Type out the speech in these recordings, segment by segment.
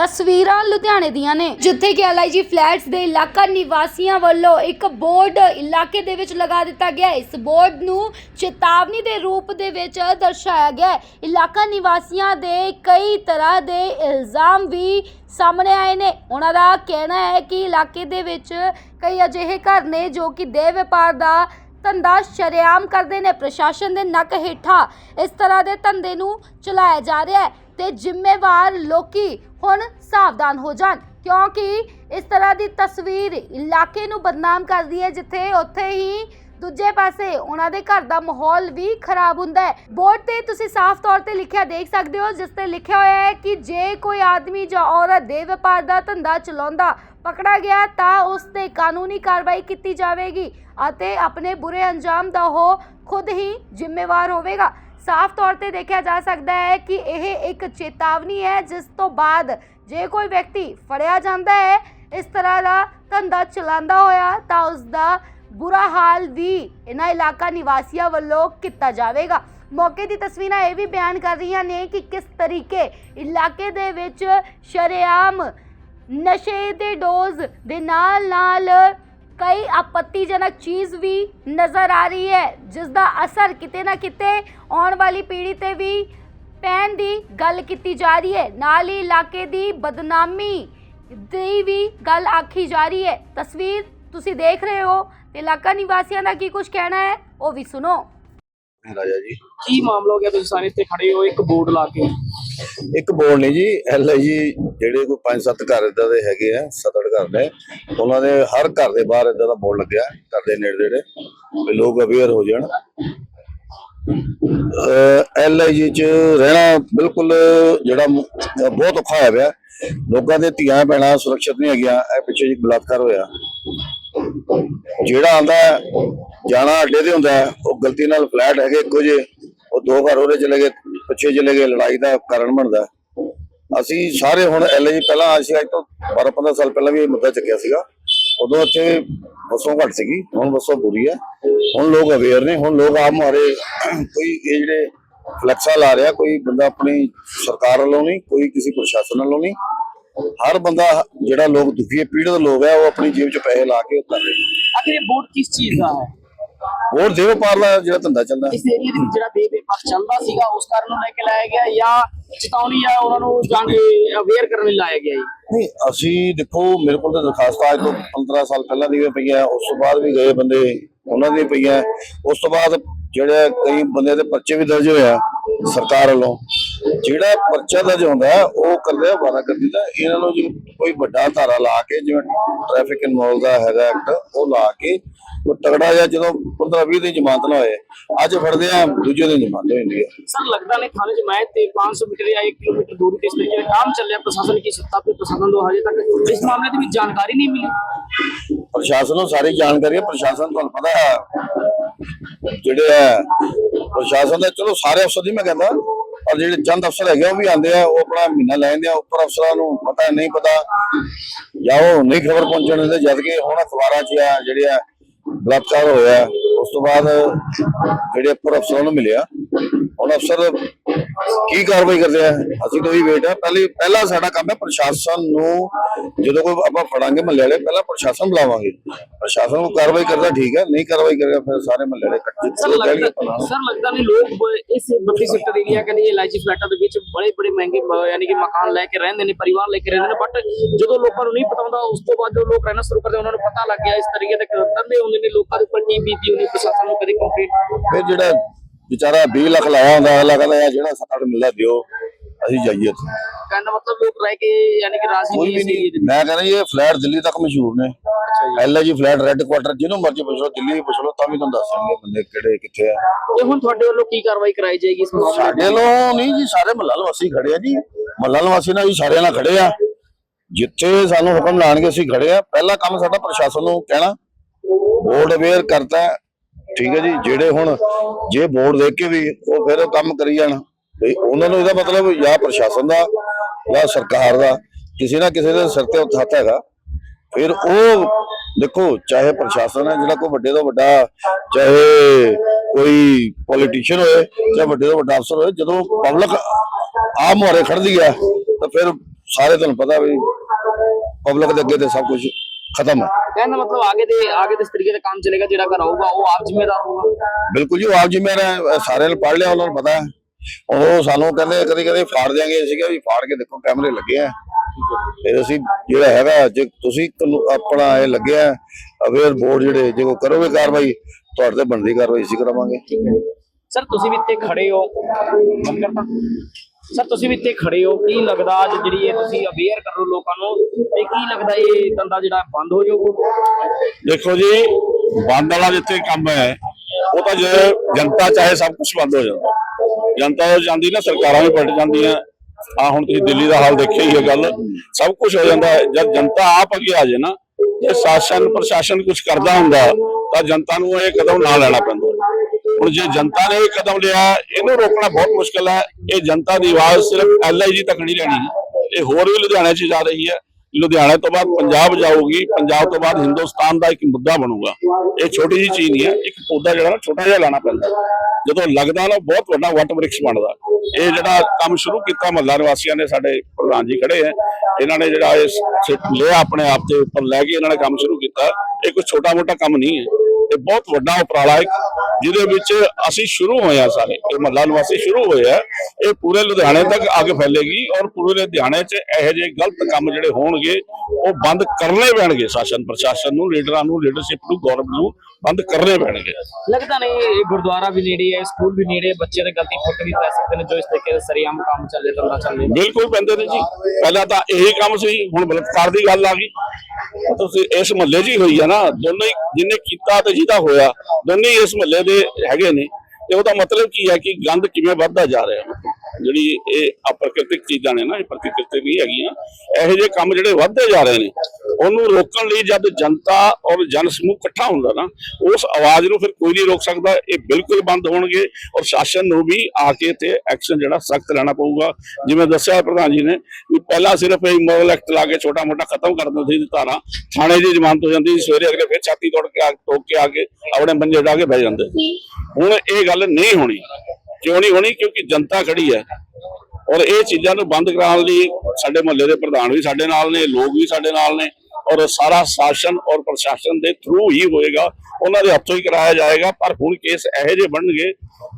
ਤਸਵੀਰਾਂ ਲੁਧਿਆਣੇ ਦੀਆਂ ਨੇ ਜਿੱਥੇ ਕਿ ਐਲਆਈਜੀ ਫਲੈਟਸ ਦੇ ਇਲਾਕਾ ਨਿਵਾਸੀਆਂ ਵੱਲੋਂ ਇੱਕ ਬੋਰਡ ਇਲਾਕੇ ਦੇ ਵਿੱਚ ਲਗਾ ਦਿੱਤਾ ਗਿਆ ਹੈ। ਇਸ ਬੋਰਡ ਨੂੰ ਚੇਤਾਵਨੀ ਦੇ ਰੂਪ ਦੇ ਵਿੱਚ ਦਰਸਾਇਆ ਗਿਆ ਹੈ। ਇਲਾਕਾ ਨਿਵਾਸੀਆਂ ਦੇ ਕਈ ਤਰ੍ਹਾਂ ਦੇ ਇਲਜ਼ਾਮ ਵੀ ਸਾਹਮਣੇ ਆਏ ਨੇ ਉਹਨਾਂ ਦਾ ਕਹਿਣਾ ਹੈ ਕਿ ਇਲਾਕੇ ਦੇ ਵਿੱਚ ਕਈ ਅਜਿਹੇ ਘਰ ਨੇ ਜੋ ਕਿ ਦੇਹ ਵਪਾਰ ਦਾ ਧੰਦਾ ਸ਼ਰੇਆਮ ਕਰਦੇ ਨੇ ਪ੍ਰਸ਼ਾਸਨ ਦੇ ਨੱਕ ਹੇਠਾਂ ਇਸ ਤਰ੍ਹਾਂ ਦੇ ਧੰਦੇ ਨੂੰ ਚਲਾਇਆ ਜਾ ਰਿਹਾ ਹੈ ਤੇ ਜ਼ਿੰਮੇਵਾਰ ਲੋਕੀ ਹੁਣ ਸਾਵਧਾਨ ਹੋ ਜਾਣ, ਕਿਉਂਕਿ ਇਸ ਤਰ੍ਹਾਂ ਦੀ ਤਸਵੀਰ ਇਲਾਕੇ ਨੂੰ ਬਦਨਾਮ ਕਰਦੀ ਹੈ, ਜਿੱਥੇ ਉੱਥੇ ਹੀ ਦੂਜੇ ਪਾਸੇ ਉਹਨਾਂ ਦੇ ਘਰ ਦਾ ਮਾਹੌਲ ਵੀ ਖਰਾਬ ਹੁੰਦਾ ਹੈ। ਬੋਰਡ ਤੇ ਤੁਸੀਂ ਸਾਫ਼ ਤੌਰ ਤੇ ਲਿਖਿਆ ਦੇਖ ਸਕਦੇ ਹੋ, ਜਿਸ ਤੇ ਲਿਖਿਆ ਹੋਇਆ ਹੈ ਕਿ ਜੇ ਕੋਈ ਆਦਮੀ ਜਾਂ ਔਰਤ ਦੇ ਵਪਾਰ ਦਾ ਧੰਦਾ ਚਲਾਉਂਦਾ ਪਕੜਾ ਗਿਆ, ਤਾਂ ਉਸ ਤੇ ਕਾਨੂੰਨੀ ਕਾਰਵਾਈ ਕੀਤੀ ਜਾਵੇਗੀ ਅਤੇ ਆਪਣੇ ਬੁਰੇ ਅੰਜਾਮ ਦਾ ਉਹ ਖੁਦ ਹੀ ਜ਼ਿੰਮੇਵਾਰ ਹੋਵੇਗਾ। ਸਾਫ਼ ਤੌਰ ਤੇ ਦੇਖਿਆ ਜਾ ਸਕਦਾ ਹੈ ਕਿ ਇਹ ਇੱਕ ਚੇਤਾਵਨੀ ਹੈ, ਜਿਸ ਤੋਂ ਬਾਅਦ ਜੇ ਕੋਈ ਵਿਅਕਤੀ ਫੜਿਆ ਜਾਂਦਾ ਹੈ, ਇਸ ਤਰ੍ਹਾਂ ਦਾ ਧੰਦਾ ਚਲਾਉਂਦਾ ਹੋਇਆ ਤਾਂ ਉਸ ਦਾ ਬੁਰਾ ਹਾਲ ਵੀ ਇਹਨਾਂ ਇਲਾਕਾ ਨਿਵਾਸੀਆਂ ਵੱਲੋਂ ਕੀਤਾ ਜਾਵੇਗਾ। ਮੌਕੇ ਦੀ ਤਸਵੀਰਾਂ ਇਹ ਵੀ ਬਿਆਨ ਕਰ ਰਹੀਆਂ ਨੇ ਕਿ ਕਿਸ ਤਰੀਕੇ ਇਲਾਕੇ ਦੇ ਵਿੱਚ ਸ਼ਰੇਆਮ ਨਸ਼ੇ ਦੇ ਡੋਜ਼ ਦੇ ਨਾਲ ਨਾਲ ਕਈ ਆਪੱਤੀਜਨਕ ਚੀਜ਼ ਵੀ ਨਜ਼ਰ ਆ ਰਹੀ ਹੈ ਜਿਸ ਦਾ ਅਸਰ ਕਿਤੇ ਨਾ ਕਿਤੇ ਆਉਣ ਵਾਲੀ ਪੀੜ੍ਹੀ ਤੇ ਵੀ ਪੈਣ ਦੀ ਗੱਲ ਕੀਤੀ ਜਾ ਰਹੀ ਹੈ। ਨਾਲ ਹੀ ਇਲਾਕੇ ਦੀ ਬਦਨਾਮੀ ਦੀ ਵੀ ਗੱਲ ਆਖੀ ਜਾ ਰਹੀ ਹੈ। ਤਸਵੀਰ ਤੁਸੀਂ ਦੇਖ ਰਹੇ ਹੋ ਤੇ ਇਲਾਕਾ ਨਿਵਾਸੀਆਂ ਦਾ ਕੀ ਕੁਝ ਕਹਿਣਾ ਹੈ, ਉਹ ਵੀ ਸੁਣੋ। ਰਾਜਾ ਜੀ। ਕੀ ਮਾਮਲਾ ਹੋ ਗਿਆ ਤੁਸੀਂ ਸਾਰੇ ਇੱਥੇ ਖੜੇ ਹੋ ਇੱਕ ਬੋਰਡ ਲਾ ਕੇ? ਇੱਕ ਬੋਲ ਨਹੀਂ ਜੀ ਐਲ ਜੀ ਜਿਹੜੇ ਕੋਈ ਪੰਜ ਸੱਤ ਘਰ ਇਦਾਂ ਦੇ ਹੈਗੇ ਆ ਸੱਤ ਅੱਠ ਘਰ ਨੇ ਉਹਨਾਂ ਦੇ ਹਰ ਘਰ ਦੇ ਬਾਹਰ ਇਦਾਂ ਦਾ ਬੋਰਡ ਲੱਗਿਆ ਘਰ ਦੇ ਨੇੜੇ ਨੇੜੇ ਵੀ ਲੋਕ ਅਵੇਅਰ ਹੋ ਜਾਣ। ਐਲ ਜੀ ਚ ਰਹਿਣਾ ਬਿਲਕੁਲ ਜਿਹੜਾ ਮੁ- ਬਹੁਤ ਔਖਾ ਹੋਇਆ ਪਿਆ। ਲੋਕਾਂ ਦੇ ਧੀਆਂ ਭੈਣਾਂ ਸੁਰੱਖਿਅਤ ਨਹੀਂ ਹੈਗੀਆਂ ਇਹ ਪਿੱਛੇ ਜੀ ਬਲਾਤਕਾਰ ਹੋਇਆ। ਜਿਹੜਾ ਆਂਦਾ ਜਾਣਾ ਅੱਡੇ ਤੇ ਹੁੰਦਾ ਉਹ ਗਲਤੀ ਨਾਲ ਫਲੈਟ ਹੈਗੇ ਇੱਕੋ ਜੇ ਉਹ ਦੋ ਘਰ ਉਹਦੇ ਚਲੇ ਗਏ, ਪਿੱਛੇ ਚਲੇ ਗਏ, ਲੜਾਈ ਦਾ ਕਾਰਨ ਬਣਦਾ ਅਸੀਂ ਸਾਰੇ ਹੁਣ ਐਲਜੀ ਪਹਿਲਾਂ ਅਸੀਂ ਅੱਜ ਤੋਂ 12 15 ਸਾਲ ਪਹਿਲਾਂ ਵੀ ਇਹ ਮੁੱਦਾ ਚੱਕਿਆ ਸੀਗਾ। ਉਦੋਂ ਇੱਥੇ ਵਸੋਂ ਘੱਟ ਸੀਗੀ, ਹੁਣ ਵਸੋਂ ਪੂਰੀ ਹੈ। ਹੁਣ ਲੋਕ ਅਵੇਅਰ ਨੇ, ਹੁਣ ਲੋਕ ਆਪ ਮਾਰੇ। ਕੋਈ ਇਹ ਜਿਹੜੇ ਫਲੈਕਸਾਂ ਲਾ ਰਿਹਾ, ਕੋਈ ਬੰਦਾ ਆਪਣੀ ਸਰਕਾਰ ਵੱਲੋਂ ਨਹੀਂ, ਕੋਈ ਕਿਸੇ ਪ੍ਰਸ਼ਾਸਨ ਵੱਲੋਂ ਨਹੀਂ। ਹਰ ਬੰਦਾ ਜਿਹੜਾ ਲੋਕ ਦੁਖੀ ਹੈ ਪੀੜਤ ਲੋਕ ਹੈ ਉਹ ਆਪਣੀ ਜੇਬ 'ਚ ਪੈਸੇ ਲਾ ਕੇ ਕਰ ਰਹੇ ਆਖਿਰ ਇਹ ਬੋਰਡ ਕਿਸ ਚੀਜ਼ ਦਾ ਹੈ? ਹੋਰ ਦੇਵ ਪਾਰਲਾ ਜਿਹੜਾ ਧੰਦਾ ਚੱਲਦਾ ਇਸ ਏਰੀਆ ਦੇ ਵਿੱਚ ਜਿਹੜਾ ਬੇ ਪੇਪਰ ਚੱਲਦਾ ਸੀਗਾ ਉਸ ਕਾਰਨ ਨੂੰ ਲੈ ਕੇ ਲਾਇਆ ਗਿਆ ਜਾਂ ਚੇਤਾਵਨੀ ਆ ਉਹਨਾਂ ਨੂੰ ਜਾਣ ਅਵੇਅਰ ਕਰਨ ਲਈ ਲਾਇਆ ਗਿਆ ਜੀ? ਨਹੀਂ ਅਸੀਂ ਦੇਖੋ ਮੇਰੇ ਕੋਲ ਤਾਂ ਦਰਖਾਸਤਾਂ ਅੱਜ ਤੋਂ 15 ਸਾਲ ਪਹਿਲਾਂ ਦੀ ਪਈਆਂ ਉਸ ਤੋਂ ਬਾਅਦ ਵੀ ਗਏ ਬੰਦੇ ਉਹਨਾਂ ਦੀਆਂ ਪਈਆਂ ਉਸ ਤੋਂ ਬਾਅਦ ਜਿਹੜੇ ਕਈ ਬੰਦੇ ਦੇ ਪਰਚੇ ਵੀ ਦਰਜ ਹੋਇਆ ਸਰਕਾਰ ਵੱਲੋਂ। ਜਿਹੜਾ ਪਰਚਾ ਦਰਜ ਹੁੰਦਾ ਉਹ ਕਰਦੇ ਆ ਵਾਰਾਗਰਦੀ ਦਾ ਇਹਨਾਂ ਨੂੰ ਜੇ ਕੋਈ ਵੱਡਾ ਧਾਰਾ ਲਾ ਕੇ ਜਿਵੇਂ ਟ੍ਰੈਫਿਕ ਇਨਵੋਲਵ ਦਾ ਹੈਗਾ ਐਕਟ ਉਹ ਲਾ ਕੇ ਉਹ ਤਗੜਾ ਜਿਹਾ ਜਦੋਂ 15 20 ਦਿਨ ਜ਼ਮਾਨਤ ਨਾ ਹੋਏ ਅੱਜ ਫੜਦੇ ਆ ਦੂਜੇ ਦਿਨ ਜ਼ਮਾਨਤ ਹੋ ਜਾਂਦੀ ਹੈ। ਸਰ ਲੱਗਦਾ ਨਹੀਂ ਥਾਣੇ ਮੈਂ ਤੇ 500 ਮੀਟਰ ਜਾਂ 1 ਕਿਲੋਮੀਟਰ ਦੂਰੀ ਤੇ ਇਸ ਤਰੀਕੇ ਦਾ ਕੰਮ ਚੱਲਿਆ ਪ੍ਰਸ਼ਾਸਨ ਕੀ ਸੱਤਾ ਤੇ ਪ੍ਰਸ਼ਾਸਨ ਤੋਂ ਹਜੇ ਤੱਕ ਇਸ ਮਾਮਲੇ ਦੀ ਵੀ ਜਾਣਕਾਰੀ ਨਹੀਂ ਮਿਲੀ? ਪ੍ਰਸ਼ਾਸਨ ਨੂੰ ਸਾਰੀ ਜਾਣਕਾਰੀ ਹੈ ਪ੍ਰਸ਼ਾਸਨ ਤੁਹਾਨੂੰ ਪਤਾ ਹੈ ਜਿਹੜੇ ਪ੍ਰਸ਼ਾਸਨ ਦਾ ਚਲੋ ਸਾਰੇ ਅਫਸਰ ਨਹੀਂ ਮੈਂ ਕਹਿੰਦਾ ਪਰ ਜਿਹੜੇ ਚੰਦ ਅਫਸਰ ਹੈਗੇ ਉਹ ਵੀ ਆਉਂਦੇ ਆ, ਉਹ ਆਪਣਾ ਮਹੀਨਾ ਲੈ ਜਾਂਦੇ ਆ, ਉੱਪਰ ਅਫਸਰਾਂ ਨੂੰ ਪਤਾ ਨਹੀਂ ਪਤਾ। ਜਾਂ ਉਹ ਨਹੀਂ ਖਬਰ ਪਹੁੰਚਣ ਦਿੰਦੇ, ਜਦ ਕਿ ਹੁਣ ਅਖਬਾਰਾਂ 'ਚ ਆ, ਜਿਹੜੇ ਆ ਬਲਾਤਕਾਰ ਹੋਇਆ। ਉਸ ਤੋਂ ਬਾਅਦ ਜਿਹੜੇ ਉੱਪਰ ਅਫਸਰਾਂ ਨੂੰ ਮਿਲਿਆ ਹੁਣ ਅਫਸਰ ਕੀ ਕਾਰਵਾਈ ਕਰਦੇ ਆ? ਅਸੀਂ ਤਾਂ ਉਹੀ ਵੇਟ ਆ। ਪਹਿਲੇ ਪਹਿਲਾ ਸਾਡਾ ਕੰਮ ਹੈ ਪ੍ਰਸ਼ਾਸਨ ਨੂੰ ਜਦੋਂ ਕੋਈ ਆਪਾਂ ਫੜਾਂਗੇ ਮਹੱਲੇ ਵਾਲੇ ਪਹਿਲਾਂ ਪ੍ਰਸ਼ਾਸਨ ਬੁਲਾਵਾਂਗੇ। ਪ੍ਰਸ਼ਾਸਨ ਨੂੰ ਕਾਰਵਾਈ ਕਰਦਾ ਠੀਕ ਹੈ ਨਹੀਂ ਕਾਰਵਾਈ ਕਰੇਗਾ ਫਿਰ ਸਾਰੇ ਮਹੱਲੇ ਵਾਲੇ ਇਕੱਠੇ। ਸਰ ਲੱਗਦਾ ਸਰ ਲੱਗਦਾ ਨਹੀਂ ਲੋਕ ਇਸ 32 ਸੈਕਟਰ ਏਰੀਆ ਕਹਿੰਦੇ ਫਲੈਟਾਂ ਦੇ ਵਿੱਚ ਬੜੇ ਬੜੇ ਮਹਿੰਗੇ ਮ- ਯਾਨੀ ਕਿ ਮਕਾਨ ਲੈ ਕੇ ਰਹਿੰਦੇ ਨੇ ਪਰਿਵਾਰ ਲੈ ਕੇ ਰਹਿੰਦੇ ਨੇ। ਬਟ ਜਦੋਂ ਲੋਕਾਂ ਨੂੰ ਨਹੀਂ ਪਤਾ ਹੁੰਦਾ ਉਸ ਤੋਂ ਬਾਅਦ ਜੋ ਲੋਕ ਰਹਿਣਾ ਸ਼ੁਰੂ ਕਰਦੇ ਉਹਨਾਂ ਨੂੰ ਪਤਾ ਲੱਗ ਗਿਆ ਇਸ ਤਰੀਕੇ ਦੇ ਧੰਦੇ ਹੁੰਦੇ ਨੇ ਲੋਕਾਂ ਦੇ ਉੱਪਰ ਕੀ ਬੀਤੀ ਹੁੰਦੀ ਪ੍ਰਸ਼ਾਸਨ ਨੂੰ ਕਦੇ ਕੰਪਲੀਟ ਫਿਰ ਜਿਹੜਾ ਵਿਚਾਰਾ 20 ਲੱਖ ਲਾਇਆ ਹੁੰਦਾ ਅਗਲਾ ਕਹਿੰਦਾ ਯਾਰ ਜਿਹੜਾ 7-8 ਮਿਲਦਾ ਦਿਓ ਅਸੀਂ ਜਾਈਏ ਉੱਥੇ। ਕਹਿਣ ਦਾ ਮਤਲਬ ਲੋਕ ਰਹਿ ਕੇ ਯਾਨੀ ਕਿ ਰਾਜ਼ੀ ਨਹੀਂ ਵੀ ਨਹੀਂ। ਮੈਂ ਕਹਿੰਦਾ ਇਹ ਫਲੈਟ ਦਿੱਲੀ ਤੱਕ ਮਸ਼ਹੂਰ ਨੇ। L G flat red quarter ਜਿਹਨੂੰ ਮਰਜ਼ੀ ਪੁੱਛ ਲਓ ਦਿੱਲੀ ਵੀ ਪੁੱਛ ਲਓ ਤਾਂ ਵੀ ਤੁਹਾਨੂੰ ਦੱਸ ਦੇਣਗੇ ਬੰਦੇ ਕਿਹੜੇ ਕਿੱਥੇ ਆ। ਤੇ ਹੁਣ ਤੁਹਾਡੇ ਵੱਲੋਂ ਕੀ ਕਾਰਵਾਈ ਕਰਾਈ ਜਾਏਗੀ ਇਸ ਮਾਮਲੇ ਸਾਡੇ ਵੱਲੋਂ ਨਹੀਂ ਜੀ ਸਾਰੇ ਮਹੱਲਾ ਨਿਵਾਸੀ ਖੜੇ ਆ ਜੀ। ਮਹੱਲਾ ਨਿਵਾਸੀ ਨਾਲ ਜੀ ਸਾਰਿਆਂ ਨਾਲ ਖੜੇ ਆ। ਜਿੱਥੇ ਸਾਨੂੰ ਹੁਕਮ ਲਾਣਗੇ ਅਸੀਂ ਖੜੇ ਆ। ਪਹਿਲਾ ਕੰਮ ਸਾਡਾ ਪ੍ਰਸ਼ਾਸਨ ਨੂੰ ਕਹਿਣਾ ਬੋਰਡ ਅਵੇਅਰ ਕਰਤਾ ਠੀਕ ਹੈ ਜੀ, ਜਿਹੜੇ ਹੁਣ ਜੇ ਬੋਰਡ ਦੇਖ ਕੇ ਵੀ ਉਹ ਫਿਰ ਕੰਮ ਕਰੀ ਜਾਣ। ਵੀ ਉਹਨਾਂ ਨੂੰ ਇਹਦਾ ਮਤਲਬ ਜਾਂ ਪ੍ਰਸ਼ਾਸਨ ਦਾ ਜਾਂ ਸਰਕਾਰ ਦਾ ਕਿਸੇ ਨਾ ਕਿਸੇ ਦੇ ਸਿਰ ਤੇ ਹੱਥ ਹੈਗਾ। ਫਿਰ ਉਹ ਦੇਖੋ, ਚਾਹੇ ਪ੍ਰਸ਼ਾਸਨ ਹੈ, ਜਿਹੜਾ ਕੋਈ ਵੱਡੇ ਤੋਂ ਵੱਡਾ, ਚਾਹੇ ਕੋਈ ਪੋਲੀਟੀਸ਼ੀਅਨ ਹੋਏ ਚਾਹੇ ਵੱਡੇ ਤੋਂ ਵੱਡਾ ਅਫਸਰ ਹੋਏ, ਜਦੋਂ ਪਬਲਿਕ ਆਮ ਮੁਹਾਰੇ ਖੜਦੀ ਹੈ ਤਾਂ ਫਿਰ ਸਾਰੇ ਤੁਹਾਨੂੰ ਪਤਾ ਵੀ ਪਬਲਿਕ ਦੇ ਅੱਗੇ ਤੇ ਸਭ ਕੁਝ ਖਤਮ। ਹੈ ਮਤਲਬ ਆਗੇ ਦੇ ਆਗੇ ਦੇ ਇਸ ਤਰੀਕੇ ਦਾ ਕੰਮ ਚੱਲੇਗਾ ਜਿਹੜਾ ਕਰਾਊਗਾ ਉਹ ਆਪ ਜ਼ਿੰਮੇਦਾਰ ਹੋਊਗਾ। ਬਿਲਕੁਲ ਜੀ ਉਹ ਆਪ ਜੀ ਮੇਰਾ ਸਾਰਿਆਂ ਨੇ ਪੜ੍ਹ ਲਿਆ ਉਹਨਾਂ ਨੂੰ ਪਤਾ ਹੈ। ਉਹ ਸਾਨੂੰ ਕਹਿੰਦੇ ਕਦੀ ਕਦੀ ਫਾੜ ਦਿਆਂਗੇ। ਅਸੀਂ ਕਿਹਾ ਵੀ ਫਾੜ ਕੇ ਦੇਖੋ ਕੈਮਰੇ ਲੱਗੇ ਆ। ਫਿਰ ਅਸੀਂ ਜਿਹੜਾ ਹੈਗਾ ਜੇ ਤੁਸੀਂ ਕਾਨੂੰ- ਆਪਣਾ ਇਹ ਲੱਗਿਆ ਅਵੇਅਰ ਬੋਰਡ ਜਿਹੜੇ ਜੇ ਉਹ ਕਰੋਗੇ ਕਾਰਵਾਈ ਤੁਹਾਡੇ ਤੇ ਬਣਦੀ ਕਾਰਵਾਈ ਅਸੀਂ ਕਰਾਵਾਂਗੇ। ਸਰ ਤੁਸੀਂ ਵੀ ਇੱਥੇ ਖੜੇ ਹੋ। ਬੰਦ ਕਰਤਾ। ਸਰ, ਤੁਸੀਂ ਵੀ ਇੱਥੇ ਖੜੇ ਹੋ। ਕੀ ਲੱਗਦਾ ਅੱਜ ਜਿਹੜੀ ਇਹ ਤੁਸੀਂ ਅਵੇਅਰ ਕਰੋ ਲੋਕਾਂ ਨੂੰ, ਤੇ ਕੀ ਲੱਗਦਾ ਇਹ ਧੰਦਾ ਜਿਹੜਾ ਬੰਦ ਹੋ ਜਾਊਗਾ? ਦੇਖੋ ਜੀ, ਬੰਦ ਵਾਲਾ ਜਿੱਥੇ ਕੰਮ ਹੈ, ਉਹ ਤਾਂ ਜੇ ਜਨਤਾ ਚਾਹੇ ਸਭ ਕੁਝ ਬੰਦ ਹੋ ਜਾਂਦਾ। ਜਨਤਾ ਹੋ ਜਾਂਦੀ ਨਾ, ਸਰਕਾਰਾਂ ਵੀ ਪਲਟ ਜਾਂਦੀਆਂ। ਆ ਹੁਣ ਤੁਸੀਂ ਦਿੱਲੀ ਦਾ ਹਾਲ ਦੇਖਿਆ ਹੀ ਹੈ ਗੱਲ। ਸਭ ਕੁਝ ਹੋ ਜਾਂਦਾ। ਜਦ ਜਨਤਾ ਆਪ ਅੱਗੇ ਆ ਜੇ ਨਾ, ਜੇ ਸ਼ਾਸਨ, ਪ੍ਰਸ਼ਾਸਨ ਕੁਝ ਕਰਦਾ ਹੁੰਦਾ, ਤਾਂ ਜਨਤਾ ਨੂੰ ਇਹ ਕਦਮ ਨਾ ਲੈਣਾ ਪੈਂਦਾ। ਹੁਣ ਜੇ ਜਨਤਾ ਨੇ ਇਹ ਕਦਮ ਲਿਆ, ਇਹਨੂੰ ਰੋਕਣਾ ਬਹੁਤ ਮੁਸ਼ਕਲ ਹੈ। ਇਹ ਜਨਤਾ ਦੀ ਆਵਾਜ਼ ਸਿਰਫ ਐਲਆਈਜੀ ਤੱਕ ਨਹੀਂ ਲੈਣੀ। ਇਹ ਹੋਰ ਵੀ ਲੁਧਿਆਣੇ 'ਚ ਜਾ ਰਹੀ ਹੈ। ਲੁਧਿਆਣੇ ਤੋਂ ਬਾਅਦ ਪੰਜਾਬ ਜਾਊਗੀ। ਪੰਜਾਬ ਤੋਂ ਬਾਅਦ ਹਿੰਦੁਸਤਾਨ ਦਾ ਇੱਕ ਮੁੱਦਾ ਬਣੂਗਾ। ਇਹ ਛੋਟੀ ਜੀ ਚੀਜ਼ ਨਹੀਂ ਹੈ। ਇੱਕ ਪੌਦਾ ਜਿਹੜਾ ਨਾ ਛੋਟਾ ਜਿਹਾ ਲਾਣਾ ਪੈਂਦਾ। ਜਦੋਂ ਲੱਗਦਾ ਨਾ ਬਹੁਤ ਵੱਡਾ ਵੱਟ ਵ੍ਰਿਕਸ਼ ਬਣਦਾ। ਇਹ ਜਿਹੜਾ ਕੰਮ ਸ਼ੁਰੂ ਕੀਤਾ ਮਹੱਲਾ ਨਿਵਾਸੀਆਂ ਨੇ, ਸਾਡੇ ਪ੍ਰਧਾਨ ਜੀ ਖੜੇ ਹੈ। ਇਹਨਾਂ ਨੇ ਜਿਹੜਾ ਇਹ ਲਿਆ ਆਪਣੇ ਆਪ ਦੇ ਉੱਪਰ ਲੈ ਕੇ ਇਹਨਾਂ ਨੇ ਕੰਮ ਸ਼ੁਰੂ ਕੀਤਾ। ਇਹ ਕੋਈ ਛੋਟਾ ਮੋਟਾ ਕੰਮ ਨਹੀਂ ਹੈ। ਇਹ ਬਹੁਤ ਵੱਡਾ ਉਪਰਾਲਾ ਹੈ। ਜਿਹਦੇ ਵਿੱਚ ਅਸੀਂ ਸ਼ੁਰੂ ਹੋਏ ਆ ਸਾਰੇ। ਇਹ ਮਹੱਲਾ ਨਿਵਾਸੀ ਸ਼ੁਰੂ ਹੋਏ ਆ। ਇਹ ਪੂਰੇ ਲੁਧਿਆਣੇ ਤੱਕ ਅੱਗ ਫੈਲੇਗੀ ਔਰ ਪੂਰੇ ਲੁਧਿਆਣੇ 'ਚ ਇਹੋ ਜਿਹੇ ਗਲਤ ਕੰਮ ਜਿਹੜੇ ਹੋਣਗੇ ਉਹ ਬੰਦ ਕਰਨੇ ਪੈਣਗੇ। ਸ਼ਾਸਨ ਪ੍ਰਸ਼ਾਸਨ ਨੂੰ ਲੀਡਰਾਂ ਨੂੰ ਲੀਡਰਸ਼ਿਪ ਨੂੰ ਗੌਰਮੈਂਟ ਨੂੰ ਬੰਦ ਕਰਨੇ ਪੈਣਗੇ। ਲੱਗਦਾ ਨਹੀਂ ਇਹ ਗੁਰਦੁਆਰਾ ਵੀ ਨੇੜੇ ਹੈ ਸਕੂਲ ਵੀ ਨੇੜੇ ਬੱਚੇ ਦੇ ਗਲਤੀ ਫੁੱਟ ਵੀ ਪੈ ਸਕਦੇ ਨੇ ਜੋ ਇਸ ਤਰੀਕੇ ਦੇ ਸਰੀਆਮ ਕੰਮ ਚੱਲੇ ਧੰਦਾ ਚੱਲੇ ਬਿਲਕੁਲ ਪੈਂਦੇ ਨੇ ਜੀ। ਪਹਿਲਾਂ ਤਾਂ ਇਹੀ ਕੰਮ ਸੀ ਹੁਣ ਬਲਤਕਾਰ ਦੀ ਗੱਲ ਆ ਗਈ। ਤੁਸੀਂ ਇਸ ਮਹੱਲੇ 'ਚ ਹੀ ਹੋਈ ਆ ਨਾ, ਦੋਨੋਂ ਹੀ ਜਿਹਨੇ ਕੀਤਾ ਤੇ ਜਿਹਦਾ ਹੋਇਆ, ਦੋਨੇ ਇਸ ਮਹੱਲੇ ਦੇ ਹੈਗੇ ਨੇ। ਤੇ ਉਹਦਾ ਮਤਲਬ ਕੀ ਹੈ ਕਿ ਗੰਦ ਕਿਵੇਂ ਵੱਧਦਾ ਜਾ ਰਿਹਾ? ਜਿਹੜੀ ਇਹ ਅਪ੍ਰਕਿਰਤਿਕ ਚੀਜ਼ਾਂ ਨੇ ਨਾ, ਇਹ ਪ੍ਰਕਿਰਤਿਕ ਨਹੀਂ ਹੈਗੀਆਂ। ਇਹੋ ਜਿਹੇ ਕੰਮ ਜਿਹੜੇ ਵੱਧਦੇ ਜਾ ਰਹੇ ਨੇ ਉਹਨੂੰ ਰੋਕਣ ਲਈ ਜਦ ਜਨਤਾ ਔਰ ਜਨ ਸਮੂਹ ਇਕੱਠਾ ਹੁੰਦਾ ਨਾ, ਉਸ ਆਵਾਜ਼ ਨੂੰ ਫਿਰ ਕੋਈ ਨਹੀਂ ਰੋਕ ਸਕਦਾ, ਇਹ ਬਿਲਕੁਲ ਬੰਦ ਹੋਣਗੇ ਔਰ ਸ਼ਾਸਨ ਨੂੰ ਵੀ ਆ ਕੇ ਤੇ ਐਕਸ਼ਨ ਜਿਹੜਾ ਸਖਤ ਲੈਣਾ ਪਊਗਾ। ਜਿਵੇਂ ਦੱਸਿਆ ਪ੍ਰਧਾਨ ਜੀ ਨੇ ਵੀ ਪਹਿਲਾਂ ਸਿਰਫ ਇਹ ਮੋਰਲ ਐਕਟ ਲਾ ਕੇ ਛੋਟਾ ਮੋਟਾ ਖਤਮ ਕਰ ਦਿੰਦੇ ਸੀ ਧਾਰਾ, ਥਾਣੇ ਦੀ ਜ਼ਮਾਨਤ ਹੋ ਜਾਂਦੀ ਸੀ, ਸਵੇਰੇ ਅਗਲੇ ਫਿਰ ਛਾਤੀ ਤੋੜ ਕੇ ਆ, ਟੋਕ ਕੇ ਆ ਕੇ ਆਪਣੇ ਮੰਜੇ ਢਾ ਕੇ ਬਹਿ ਜਾਂਦੇ। ਹੁਣ ਇਹ ਗੱਲ ਨਹੀਂ ਹੋਣੀ, ਕਿਉਂ ਨਹੀਂ ਹੋਣੀ? ਕਿਉਂਕਿ ਜਨਤਾ ਖੜੀ ਹੈ ਔਰ ਇਹ ਚੀਜ਼ਾਂ ਨੂੰ ਬੰਦ ਕਰਾਉਣ ਲਈ ਸਾਡੇ ਮੁਹੱਲੇ ਦੇ ਪ੍ਰਧਾਨ ਵੀ ਸਾਡੇ ਨਾਲ ਨੇ, ਲੋਕ ਵੀ ਸਾਡੇ ਨਾਲ ਨੇ। ਔਰ ਸਾਰਾ ਸ਼ਾਸਨ ਔਰ ਪ੍ਰਸ਼ਾਸਨ ਦੇ ਥਰੂ ਹੀ ਹੋਏਗਾ। ਉਹਨਾਂ ਦੇ ਹੱਥੋਂ ਹੀ ਕਰਾਇਆ ਜਾਏਗਾ, ਪਰ ਹੁਣ ਕੇਸ ਇਹੋ ਜਿਹੇ ਬਣਨਗੇ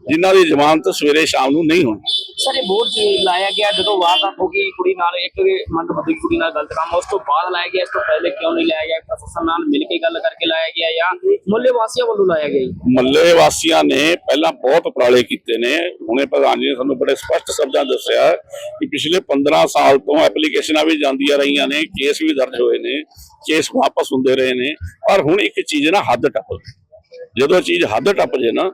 ਜਿਨ੍ਹਾਂ ਦੀ ਜ਼ਮਾਨਤ ਸਵੇਰੇ ਸ਼ਾਮ ਨੂੰ ਨਹੀਂ ਹੋਣੀ। ਸਰ ਇਹ ਬੋਰਡ ਜੀ ਲਾਇਆ ਗਿਆ ਜਦੋਂ ਵਾਰਦਾਤ ਹੋ ਗਈ ਕੁੜੀ ਨਾਲ ਇੱਕ ਮੰਦਬੁੱਧੀ ਕੁੜੀ ਨਾਲ ਗਲਤ ਕੰਮ ਉਸ ਤੋਂ ਬਾਅਦ ਲਾਇਆ ਗਿਆ ਇਸ ਤੋਂ ਪਹਿਲੇ ਕਿਉਂ ਨਹੀਂ ਲਾਇਆ ਗਿਆ? ਪ੍ਰਸ਼ਾਸਨ ਨਾਲ ਮਿਲ ਕੇ ਗੱਲ ਕਰਕੇ ਲਾਇਆ ਗਿਆ ਜਾਂ ਮੁੱਲੇ ਵਾਸੀਆਂ ਵੱਲੋਂ ਲਾਇਆ ਗਿਆ? ਮੱਲੇ ਵਾਸੀਆਂ ਨੇ ਪਹਿਲਾਂ ਬਹੁਤ ਉਪਰਾਲੇ ਕੀਤੇ ਨੇ। ਹੁਣੇ ਪ੍ਰਧਾਨ ਜੀ ਨੇ ਸਾਨੂੰ ਬੜੇ ਸਪਸ਼ਟ ਸ਼ਬਦਾਂ ਦੱਸਿਆ ਕਿ ਪਿਛਲੇ 15 ਸਾਲ ਤੋਂ ਐਪਲੀਕੇਸ਼ਨਾਂ ਵੀ ਜਾਂਦੀਆਂ ਰਹੀਆਂ ਨੇ ਕੇਸ ਵੀ ਦਰਜ ਹੋਏ ਨੇ ਕੇਸ ਵਾਪਸ ਹੁੰਦੇ ਰਹੇ ਨੇ। ਪਰ ਹੁਣ ਇੱਕ ਚੀਜ਼ ਨਾ ਹੱਦ ਟੱਪ ਗਈ। ਜਦੋਂ ਚੀਜ਼ ਹੱਦ ਟੱਪ ਜੇ ਨਾ,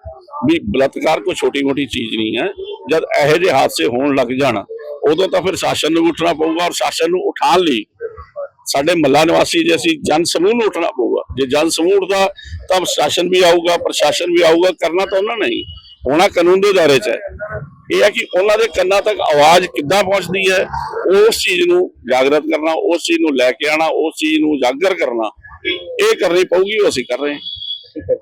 ਵੀ ਬਲਾਤਕਾਰ ਕੋਈ ਛੋਟੀ ਮੋਟੀ ਚੀਜ਼ ਨਹੀਂ ਹੈ, ਜਦ ਇਹੋ ਜਿਹੇ ਹਾਦਸੇ ਹੋਣ ਲੱਗ ਜਾਣ, ਉਦੋਂ ਤਾਂ ਫਿਰ ਸ਼ਾਸਨ ਨੂੰ ਉੱਠਣਾ ਪਊਗਾ ਔਰ ਸ਼ਾਸਨ ਨੂੰ ਉਠਾਉਣ ਲਈ ਸਾਡੇ ਮੱਲਾ ਨਿਵਾਸੀ ਜੇ ਅਸੀਂ ਜਨ ਸਮੂਹ ਨੂੰ ਉੱਠਣਾ ਪਊਗਾ। ਜੇ ਜਨ ਸਮੂਹ ਉੱਠਦਾ, ਤਾਂ ਸ਼ਾਸਨ ਵੀ ਆਊਗਾ, ਪ੍ਰਸ਼ਾਸਨ ਵੀ ਆਊਗਾ, ਕਰਨਾ ਤਾਂ ਉਹਨਾਂ ਨੇ ਹੋਣਾ ਕਾਨੂੰਨ ਦੇ ਦਾਇਰੇ 'ਚ ਹੈ। ਇਹ ਹੈ ਕਿ ਉਹਨਾਂ ਦੇ ਕੰਨਾਂ ਤੱਕ ਆਵਾਜ਼ ਕਿੱਦਾਂ ਪਹੁੰਚਦੀ ਹੈ, ਉਸ ਚੀਜ਼ ਨੂੰ ਜਾਗਰਤ ਕਰਨਾ, ਉਸ ਚੀਜ਼ ਨੂੰ ਲੈ ਕੇ ਆਣਾ ਉਸ ਚੀਜ਼ ਨੂੰ ਉਜਾਗਰ ਕਰਨਾ, ਇਹ ਕਰਨੀ ਪਊਗੀ, ਉਹ ਅਸੀਂ ਕਰ ਰਹੇ ਹਾਂ।